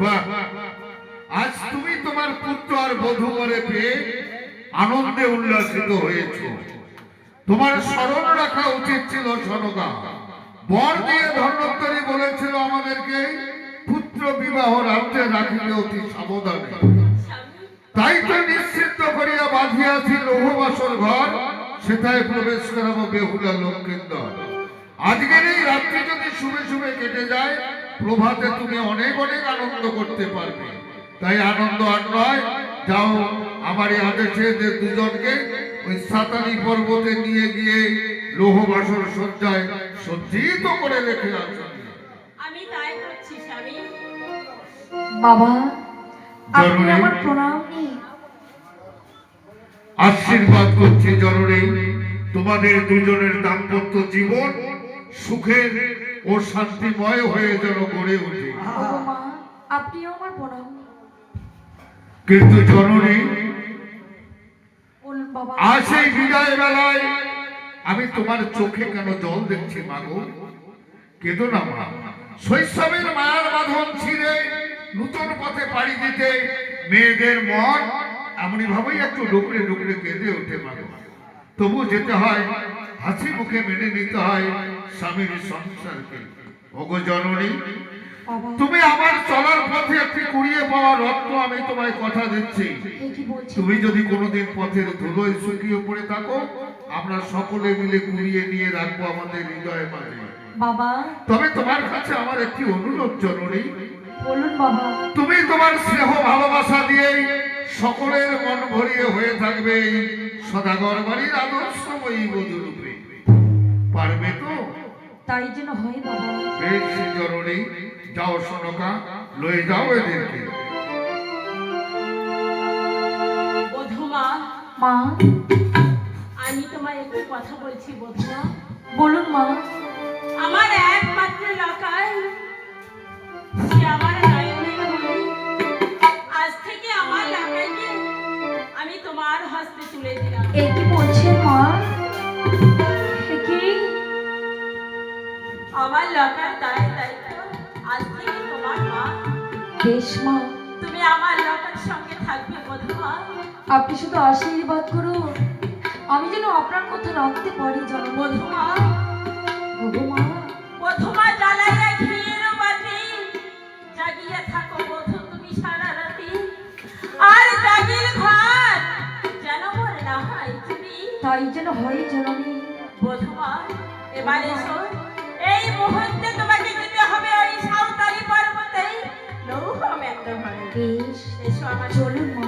বা আজ তুমি তোমার পুত্র আর পেয়ে আনন্দে উল্লাসিত হয়েছ। তোমার স্মরণ রাখা উচিত ছিল বর দিয়ে বলেছিল আমাদেরকে, পুত্র বিবাহ রাত্রে রাখিলে অতি সাবধানে। তাই তো নিশ্চিত করিয়া বাঁধিয়াছি লৌহবাসর ঘর সেটাই প্রবেশ করাবো বেহুলা লক্ষ্মীর দল আজকের এই রাত্রি যদি শুভে শুভে কেটে যায় প্রভাতে তুমি অনেক অনেক আনন্দ করতে পারবে। তাই আনন্দ আর নয় যাও আমার এই আদেশে এদের দুজনকে। ওই সাতারি পর্বতে নিয়ে গিয়ে লৌহবাসর সজ্জায় সজ্জিত করে রেখে আসুন আমি তাই করছি স্বামী। বাবা আপনি জরুরি। আমার প্রণাম। আশীর্বাদ করছি জননী তোমাদের দুজনের দাম্পত্য জীবন সুখের ও শান্তিময় হয়ে যেন গড়ে ওঠে আপনিও আমার প্রণাম। কিন্তু জননী আজ এই বিদায় বেলায় আমি তোমার চোখে কেন জল দেখছি মাগো কেঁদো না মা। শৈশবের মায়ার বাঁধন ছিঁড়ে নূতন পথে পাড়ি দিতে মেয়েদের মন এমনই ভাবেই একটু ডুকরে ডুকরে কেঁদে ওঠে মাগো তবু যেতে হয় হাসি মুখে মেনে নিতে হয় স্বামীর সংসারকে। ওগো জননী তুমি আমার চলার পথে একটি কুড়িয়ে পাওয়া রত্ন আমি তোমায় কথা দিচ্ছি। তুমি যদি কোনোদিন পথের ধুলোয় শুকিয়ে পড়ে থাকো আমরা সকলে মিলে কুড়িয়ে নিয়ে রাখব আমাদের হৃদয়ে মাঝে। বাবা। তবে তোমার কাছে আমার একটি অনুরোধ জরুরি বলুন বাবা। তুমি তোমার স্নেহ ভালোবাসা দিয়ে সকলের মন ভরিয়ে হয়ে থাকবে। সদাগর বাড়ির আদর্শময়ী বধূরূপে পারবে তো? তাই যেন হয় বাবা। বেশ জরুরি যাও সনকা লয়ে যাও এদেরকে। বধুমা। মা। আমি তোমায় একটু কথা বলছি বধুমা। বলুন মা। আমার একমাত্র লকার সে আমার আমার লকার দায়িত্ব। আজ থেকে তোমার মা। বেশ মা। তুমি আমার লকার সঙ্গে থাকবে বধুমা আপনি শুধু আশীর্বাদ করুন। আমি যেন আপনার কথা রাখতে পারি জানো বধুমা ওগো মা। বধুমা জ্বালাইয়া ঘিয়ের বাতি জাগিয়ে থাকো বধু তুমি সারা রাতি। আর জাগির ঘর যেন মোর না হয় তুমি। তাই যেন হয় জননী বধুমা এবার এসো। এই মুহূর্তে তোমাকে যেতে হবে ওই সাঁওতালি পর্বতে লৌহ মেন্দ্র ঘরে বেশ এসো আমার চলুন